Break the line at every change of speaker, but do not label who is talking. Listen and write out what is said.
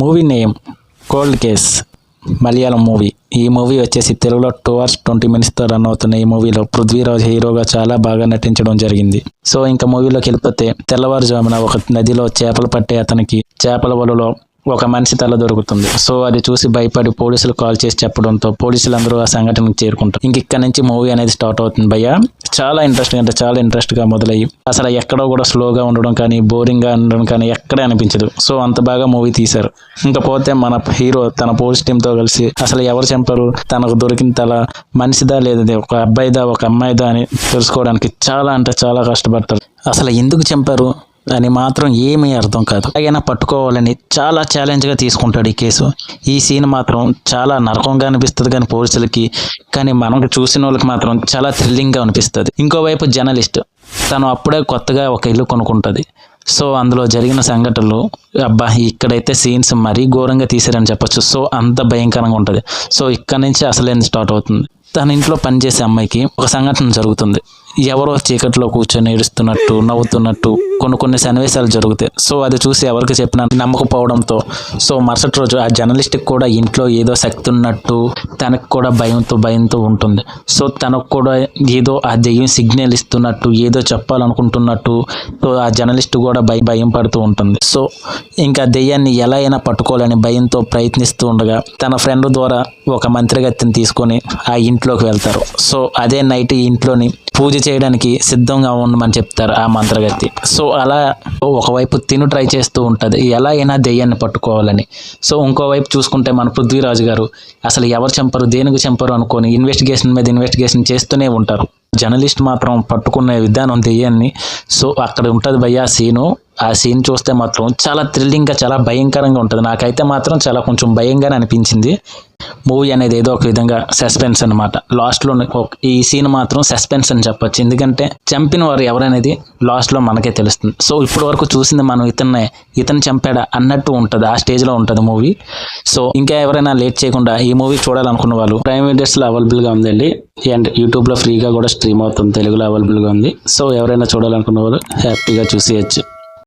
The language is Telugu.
Movie name cold case Malayalam movie. ఈ మూవీ వచ్చేసి తెలుగులో టూ అవర్స్ ట్వంటీ మినిట్స్తో రన్ అవుతున్న ఈ మూవీలో పృథ్వీరాజ్ హీరోగా చాలా బాగా నటించడం జరిగింది. సో ఇంకా మూవీలోకి వెళ్ళిపోతే తెల్లవారుజామున ఒక నదిలో చేపలు పట్టే అతనికి చేపల వలలో ఒక మనిషి తల దొరుకుతుంది. సో అది చూసి భయపడి పోలీసులు కాల్ చేసి చెప్పడంతో పోలీసులు అందరూ ఆ సంఘటనకు చేరుకుంటారు. ఇంక ఇక్కడ నుంచి మూవీ అనేది స్టార్ట్ అవుతుంది భయ్య. చాలా ఇంట్రెస్టింగ్ అంటే చాలా ఇంట్రెస్ట్గా మొదలయ్యి. అసలు ఎక్కడో కూడా స్లోగా ఉండడం కానీ బోరింగ్గా ఉండడం కానీ ఎక్కడే అనిపించదు. సో అంత బాగా మూవీ తీశారు. ఇంకా పోతే మన హీరో తన పోలీస్ టీమ్తో కలిసి అసలు ఎవరు చంపారు? తనకు దొరికిన తల మనిషిదా లేదా? ఒక అబ్బాయిదా? ఒక అమ్మాయిదా? అని తెలుసుకోవడానికి చాలా అంటే చాలా కష్టపడతారు. అసలు ఎందుకు చంపారు? అని మాత్రం ఏమీ అర్థం కాదు. ఎలాగైనా పట్టుకోవాలని చాలా ఛాలెంజ్గా తీసుకుంటాడు ఈ కేసు. ఈ సీన్ మాత్రం చాలా నరకంగా అనిపిస్తుంది కానీ పోలీసులకి కానీ మనకు చూసిన వాళ్ళకి మాత్రం చాలా థ్రిల్లింగ్గా అనిపిస్తుంది. ఇంకోవైపు జర్నలిస్ట్ తను అప్పుడే కొత్తగా ఒక ఇల్లు కొనుక్కుంటుంది. సో అందులో జరిగిన సంఘటనలు అబ్బా ఇక్కడైతే సీన్స్ మరీ ఘోరంగా తీసారని చెప్పొచ్చు. సో అంత భయంకరంగా ఉంటుంది. సో ఇక్కడ నుంచి అసలేంది స్టార్ట్ అవుతుంది. తన ఇంట్లో పనిచేసే అమ్మాయికి ఒక సంఘటన జరుగుతుంది. ఎవరో చీకట్లో కూర్చొని ఏడుస్తున్నట్టు నవ్వుతున్నట్టు కొన్ని కొన్ని సన్నివేశాలు జరుగుతాయి. సో అది చూసి ఎవరికి చెప్పినా నమ్మకపోవడంతో సో మరుసటి రోజు ఆ జర్నలిస్ట్కి కూడా ఇంట్లో ఏదో శక్తి ఉన్నట్టు తనకు కూడా భయంతో భయంతో ఉంటుంది. సో తనకు కూడా ఏదో ఆ దెయ్యం సిగ్నల్ ఇస్తున్నట్టు ఏదో చెప్పాలనుకుంటున్నట్టు సో ఆ జర్నలిస్ట్ కూడా భయం భయం పడుతూ ఉంటుంది. సో ఇంకా దెయ్యాన్ని ఎలా అయినా పట్టుకోవాలని భయంతో ప్రయత్నిస్తూ ఉండగా తన ఫ్రెండ్ ద్వారా ఒక మంత్రిగత్తిని తీసుకొని ఆ ఇంట్లోకి వెళ్తారు. సో అదే నైట్ ఇంట్లోని పూజ చేయడానికి సిద్ధంగా ఉండమని చెప్తారు ఆ మంత్రగతి. సో అలా ఒకవైపు తిను ట్రై చేస్తూ ఉంటుంది. ఎలా అయినా దెయ్యాన్ని పట్టుకోవాలని. సో ఇంకోవైపు చూసుకుంటే మన పృథ్వీరాజు గారు అసలు ఎవరు చంపరు దేనికి చంపరు అనుకొని ఇన్వెస్టిగేషన్ మీద ఇన్వెస్టిగేషన్ చేస్తూనే ఉంటారు. జర్నలిస్ట్ మాత్రం పట్టుకునే విధానం దెయ్యాన్ని. సో అక్కడ ఉంటుంది భయ్యా సీను. ఆ సీన్ చూస్తే మాత్రం చాలా థ్రిల్లింగ్గా చాలా భయంకరంగా ఉంటుంది. నాకైతే మాత్రం చాలా కొంచెం భయంగానే అనిపించింది. మూవీ అనేది ఏదో ఒక విధంగా సస్పెన్స్ అనమాట లాస్ట్లో ఈ సీన్ మాత్రం సస్పెన్స్ అని చెప్పొచ్చు. ఎందుకంటే చంపిన వారు ఎవరనేది లాస్ట్లో మనకే తెలుస్తుంది. సో ఇప్పటి వరకు చూసింది మనం ఇతన్నే ఇతను చంపాడా అన్నట్టు ఉంటుంది. ఆ స్టేజ్లో ఉంటుంది మూవీ సో ఇంకా ఎవరైనా లేట్ చేయకుండా ఈ మూవీ చూడాలనుకున్న వాళ్ళు ప్రైమ్ వీడియోస్లో అవైలబుల్గా ఉందండి. అండ్ యూట్యూబ్లో ఫ్రీగా కూడా స్ట్రీమ్ అవుతుంది. తెలుగులో అవైలబుల్గా ఉంది. సో ఎవరైనా చూడాలనుకున్న వాళ్ళు హ్యాపీగా చూసేయచ్చు.